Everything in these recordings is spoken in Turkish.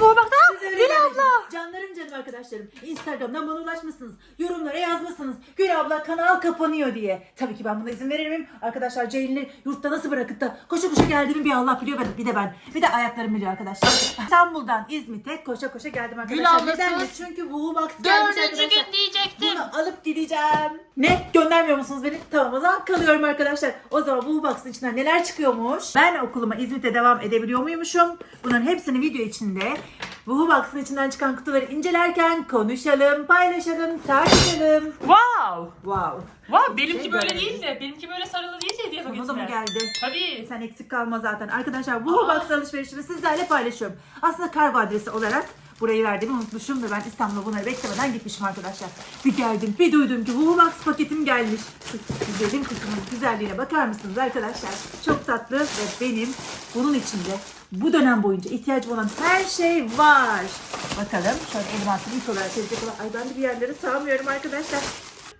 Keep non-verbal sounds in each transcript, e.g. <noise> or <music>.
bu bak. Aa, Siz öyle Gül demeyin. abla. Canlarım canım arkadaşlarım. Instagram'dan bana ulaşmışsınız. Yorumlara yazmışsınız. Gül abla kanal kapanıyor diye. Tabii ki ben buna izin verir miyim? Arkadaşlar Ceylin'i yurtta nasıl bırakıp da koşa koşa geldiğimi bir Allah biliyor ben, bir de ben. Bir de ayaklarım biliyor arkadaşlar. <laughs> İstanbul'dan İzmit'e koşa koşa geldim arkadaşlar. ablası. Neden mi? Çünkü Wubox gelmiş Dördüncü arkadaşlar. gün diyecektim. Bunu alıp gideceğim. Ne? Göndermiyor musunuz beni? Tamam o zaman kalıyorum arkadaşlar. O zaman bu box'ın içinden neler çıkıyormuş? Ben okuluma İzmit'te devam edebiliyor muymuşum? Bunların hepsini video içinde bu box'ın içinden çıkan kutuları incelerken konuşalım, paylaşalım, tartışalım. Wow. Wow. Wow benimki Şey böyle böyle. değil de benimki böyle sarılı değil de diye Sana da mı geldi? Tabii. Sen eksik kalma zaten. Arkadaşlar bu box alışverişimi sizlerle paylaşıyorum. Aslında kargo adresi olarak burayı verdiğimi unutmuşum ve ben İstanbul'a bunları beklemeden gitmişim arkadaşlar. Bir geldim bir duydum ki bu box paketim gelmiş. Güzelim kutunun güzelliğine bakar mısınız arkadaşlar? Çok tatlı ve benim bunun içinde bu dönem boyunca ihtiyacım olan her şey var. Bakalım şöyle elime attım ilk olarak gelecek olan. Ay ben de bir yerlere sığamıyorum arkadaşlar.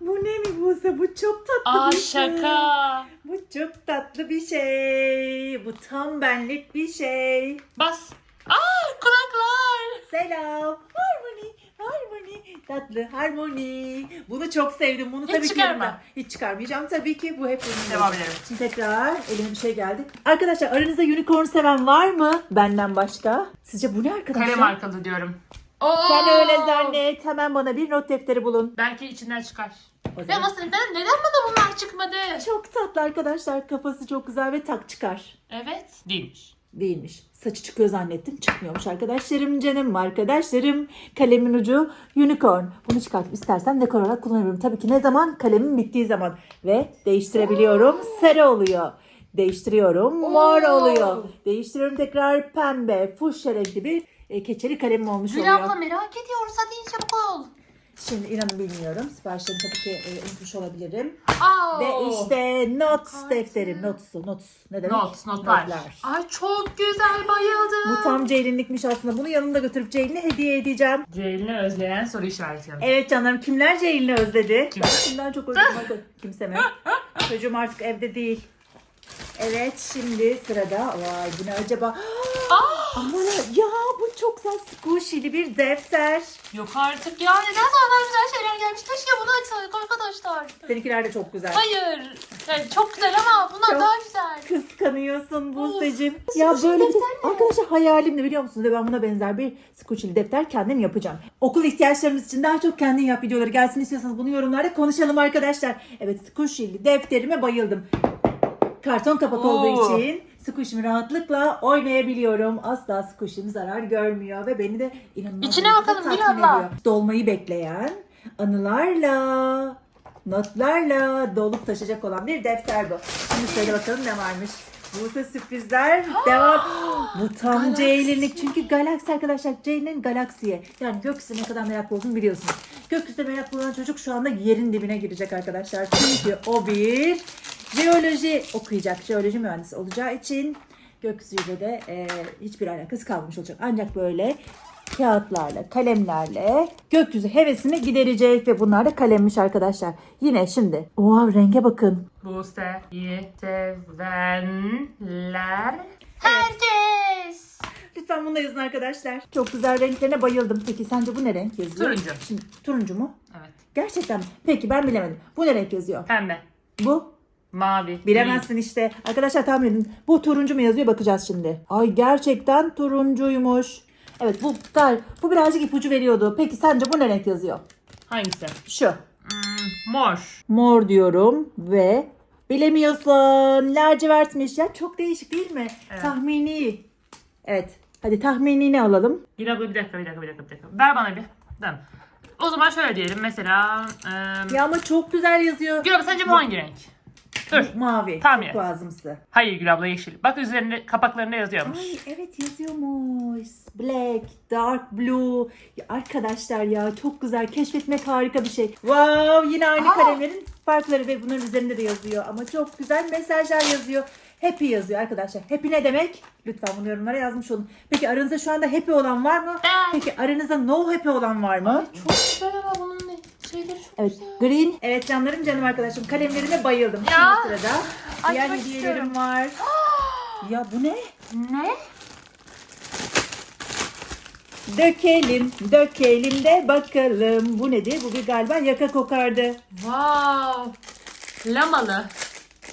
Bu ne mi Buse? Bu çok tatlı Aa bir şey. şaka. Bu çok tatlı bir şey. Bu tam benlik bir şey. Bas. Aa kulaklar. Selam. Harmony. Harmony. Tatlı harmony. Bunu çok sevdim. Bunu Hiç tabii ki çıkarma. yanımda- Hiç çıkarmayacağım tabii ki. Bu hep benim. Devam edelim. Şimdi tekrar elime bir şey geldi. Arkadaşlar aranızda unicorn seven var mı? Benden başka. Sizce bu ne arkadaşlar? Kare markalı diyorum. Oo. Sen öyle zannet. Hemen bana bir not defteri bulun. Belki içinden çıkar. O Ya zaman- nasıl neden, neden bana bunlar çıkmadı? Çok tatlı arkadaşlar. Kafası çok güzel ve tak çıkar. Evet değilmiş. Değilmiş. Saçı çıkıyor zannettim. Çıkmıyormuş arkadaşlarım canım arkadaşlarım. Kalemin ucu unicorn. Bunu çıkartıp istersen dekor olarak kullanabilirim. Tabii ki ne zaman? Kalemin bittiği zaman. Ve değiştirebiliyorum. Sarı oluyor. Değiştiriyorum. Mor oluyor. Değiştiriyorum tekrar pembe. Fuşya renkli bir e, keçeli kalemim olmuş Gül oluyor. abla merak ediyoruz hadi çabuk ol. Şimdi inanın bilmiyorum. Siparişlerimi tabii ki e, unutmuş olabilirim. Aa. Ve işte notes defterim. Notes, notes. Ne demek? Not, notlar. Ay çok güzel bayıldım. Bu tam Ceylin'likmiş aslında. Bunu yanımda götürüp Ceylin'e hediye edeceğim. Ceylin'i özleyen soru işareti. Evet canlarım kimler Ceylin'i özledi? Kimse. <laughs> Ben kimden çok özledim? Kimse mi? <laughs> Çocuğum artık evde değil. Evet şimdi sırada vay bu ne acaba? Aa. Aman ya bu çok güzel squishy'li bir defter. Yok artık ya neden sana güzel şeyler gelmiş? Keşke bunu açsaydık arkadaşlar. Seninkiler de çok güzel. Hayır. Yani çok güzel ama bunlar Çok- daha güzel. Kıskanıyorsun Buse'cim. Of, Ya squishy böyle bir defter arkadaşlar hayalimdi biliyor musunuz? Ve ben buna benzer bir squishy'li defter kendim yapacağım. Okul ihtiyaçlarımız için daha çok kendin yap videoları gelsin istiyorsanız bunu yorumlarda konuşalım arkadaşlar. Evet squishy'li defterime bayıldım. Karton kapak Oo. olduğu için squishy'mi rahatlıkla oynayabiliyorum. Asla squishy'm zarar görmüyor ve beni de inanılmaz İçine bakalım, Gül abla. Dolmayı bekleyen anılarla notlarla dolup taşacak olan bir defter bu. Şimdi söyle bakalım ne varmış. Burada sürprizler <gasps> devam. Bu tam. Ceylin'lik. Çünkü galaksi arkadaşlar Ceylin'in galaksiye. Yani gökyüzüne ne kadar meraklı olduğunu biliyorsunuz. Gökyüzüne meraklı olan çocuk şu anda yerin dibine girecek arkadaşlar. Çünkü o bir jeoloji okuyacak. Jeoloji mühendisi olacağı için gökyüzüyle de e, hiçbir alakası kalmamış olacak. Ancak böyle kağıtlarla, kalemlerle gökyüzü hevesini giderecek ve bunlar da kalemmiş arkadaşlar. Yine şimdi. Wow renge bakın. Buse'yi sevenler. Herkes. Lütfen bunu da yazın arkadaşlar. Çok güzel renklerine bayıldım. Peki sence bu ne renk yazıyor? Turuncu. Şimdi turuncu mu? Evet. Gerçekten mi? Peki ben bilemedim. Bu ne renk yazıyor? Pembe. Bu? Mavi. Bilemezsin işte. Arkadaşlar tahmin edin. Bu turuncu mu yazıyor bakacağız şimdi. Ay gerçekten turuncuymuş. Evet bu dar, bu birazcık ipucu veriyordu. Peki sence bu ne renk yazıyor? Hangisi? Şu. Hmm, mor. Mor diyorum ve bilemiyorsun. Lacivertmiş ya. Çok değişik değil mi? Evet. Tahmini. Evet. Hadi tahminini alalım. Abla bir dakika bir dakika bir dakika bir dakika. Ver bana bir. Tamam. O zaman şöyle diyelim mesela. E, Ya ama çok güzel yazıyor. Gül abla sence bu hangi renk? Dur. Mavi. Tahmin Çok lazımsı. Hayır Gül abla yeşil. Bak üzerinde kapaklarında yazıyormuş. Ay evet yazıyormuş. Black, dark blue. Ya arkadaşlar ya çok güzel. Keşfetmek harika bir şey. Wow yine aynı Aa. kalemlerin farkları ve bunların üzerinde de yazıyor. Ama çok güzel mesajlar yazıyor. Happy yazıyor arkadaşlar. Happy ne demek? Lütfen bunu yorumlara yazmış olun. Peki aranızda şu anda happy olan var mı? Ben. Peki aranızda no happy olan var mı? Çok ama bunun şeyleri çok Evet. güzel. Green. Evet canlarım canım arkadaşım. Kalemlerine bayıldım. Ya. Şimdi sırada. Ay, Diğer çok hediyelerim istiyorum. var. <gasps> Ya bu ne? Ne? Dökelim, dökelim de bakalım. Bu nedir? Bu bir galiba yaka kokardı. Wow. Lamalı.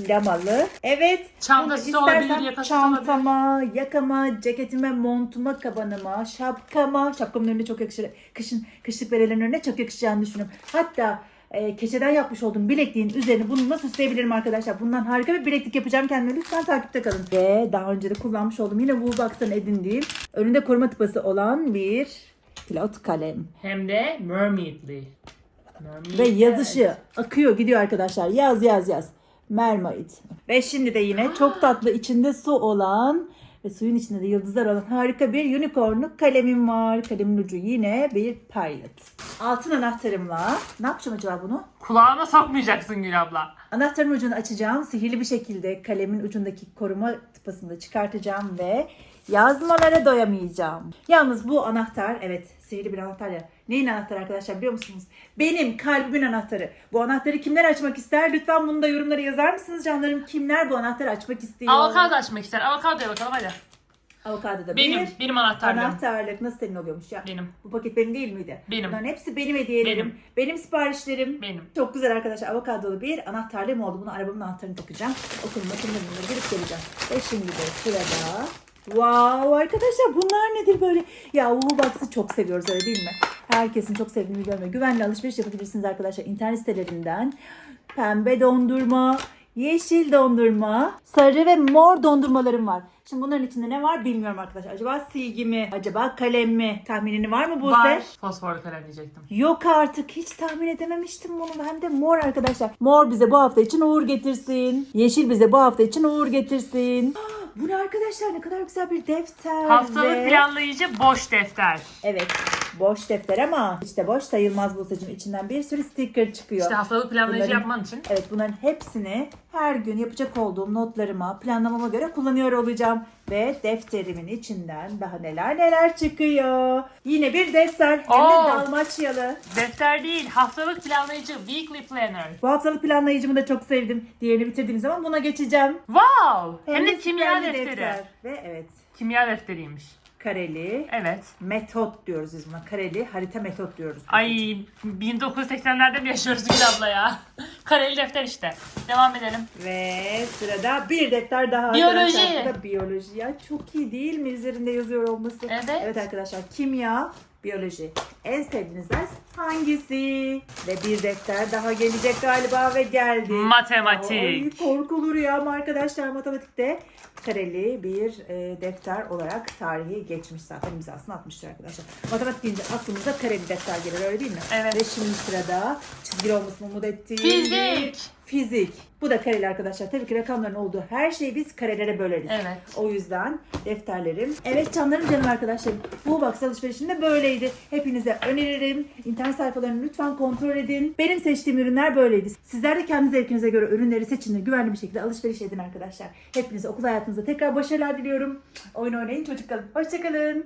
Lamalı. Evet. Çantası olabilir, yakası Çantama, yakama, ceketime, montuma, kabanıma, şapkama. Şapkamın önüne çok yakışır. Kışın, kışlık berelerin önüne çok yakışacağını düşünüyorum. Hatta e, keçeden yapmış olduğum bilekliğin üzerine bununla süsleyebilirim arkadaşlar. Bundan harika bir bileklik yapacağım kendime. Lütfen takipte kalın. Ve daha önce de kullanmış olduğum yine Woolbox'tan edindiğim önünde koruma tıpası olan bir pilot kalem. Hem de mermaidli. Mermaid. Ve yazışı akıyor gidiyor arkadaşlar. Yaz yaz yaz. Mermaid. Ve şimdi de yine çok tatlı içinde su olan ve suyun içinde de yıldızlar olan harika bir unicornlu kalemim var. Kalemin ucu yine bir pilot. Altın anahtarımla ne yapacağım acaba bunu? Kulağına sokmayacaksın Gül abla. Anahtarın ucunu açacağım. Sihirli bir şekilde kalemin ucundaki koruma tıpasını da çıkartacağım ve yazmalara doyamayacağım. Yalnız bu anahtar, evet sihirli bir anahtar ya. Neyin anahtarı arkadaşlar biliyor musunuz? Benim kalbimin anahtarı. Bu anahtarı kimler açmak ister? Lütfen bunu da yorumlara yazar mısınız canlarım? Kimler bu anahtarı açmak istiyor? Avokado açmak ister. Avokadoya bakalım hadi. Avokado da Benim. bir. Benim anahtarlığım. Anahtarlık nasıl senin oluyormuş ya? Benim. Bu paket benim değil miydi? Benim. Bunların hepsi benim hediyelerim. Benim. Benim, siparişlerim. Benim. Çok güzel arkadaşlar. Avokadolu bir anahtarlığım oldu. Bunu arabamın anahtarını takacağım. Okulun okulun girip geleceğim. Ve şimdi de sırada. Wow arkadaşlar bunlar nedir böyle? Ya Woolbox'ı çok seviyoruz öyle değil mi? Herkesin çok sevdiğini biliyorum. ve Güvenli alışveriş yapabilirsiniz arkadaşlar internet sitelerinden. Pembe dondurma, yeşil dondurma, sarı ve mor dondurmalarım var. Şimdi bunların içinde ne var bilmiyorum arkadaşlar. Acaba silgi mi? Acaba kalem mi? Tahminini var mı Buse? Var. Fosforlu kalem diyecektim. Yok artık hiç tahmin edememiştim bunu. Hem de mor arkadaşlar. Mor bize bu hafta için uğur getirsin. Yeşil bize bu hafta için uğur getirsin. Bu ne arkadaşlar ne kadar güzel bir defter. Haftalık ve- planlayıcı boş defter. Evet boş defter ama işte boş sayılmaz bu seçim. İçinden bir sürü sticker çıkıyor. İşte haftalık planlayıcı Bunların- yapman için. Evet bunların hepsini her gün yapacak olduğum notlarıma, planlamama göre kullanıyor olacağım. Ve defterimin içinden daha neler neler çıkıyor. Yine bir defter hem de dalmaçyalı. Defter değil, haftalık planlayıcı, weekly planner. Bu haftalık planlayıcımı da çok sevdim. Diğerini bitirdiğim zaman buna geçeceğim. Wow! Hem de süper kimya bir defteri. defter. Ve evet Kimya defteriymiş. Kareli Evet. metot diyoruz biz buna. Kareli harita metot diyoruz. Ay 1980'lerde mi yaşıyoruz Gül abla ya? <laughs> Kareli defter işte. Devam edelim. Ve sırada bir defter daha. Biyoloji. arkadaşlar. Bu da biyoloji ya. Çok iyi değil mi üzerinde yazıyor olması? Evet. Evet arkadaşlar kimya, biyoloji. En sevdiğiniz ders hangisi? Ve bir defter daha gelecek galiba ve geldi. Matematik. Ay, korkulur ya arkadaşlar matematikte kareli bir e, defter olarak tarihi geçmiş zaten imzasını atmıştır arkadaşlar. Matematik deyince aklımıza kareli defter gelir öyle değil mi? Evet. Ve şimdi sırada çizgili olmasını umut ettiğim Fizik. Fizik. Bu da kareli arkadaşlar. Tabii ki rakamların olduğu her şeyi biz karelere böleriz. Evet. O yüzden defterlerim. Evet canlarım canım arkadaşlarım. Bu box alışverişinde böyleydi. Hepinize öneririm. İnternet sayfalarını lütfen kontrol edin. Benim seçtiğim ürünler böyleydi. Sizler de kendi zevkinize göre ürünleri seçin ve güvenli bir şekilde alışveriş edin arkadaşlar. Hepinize okul hayatınızda tekrar başarılar diliyorum. Oyun oynayın çocuk kalın. Hoşçakalın.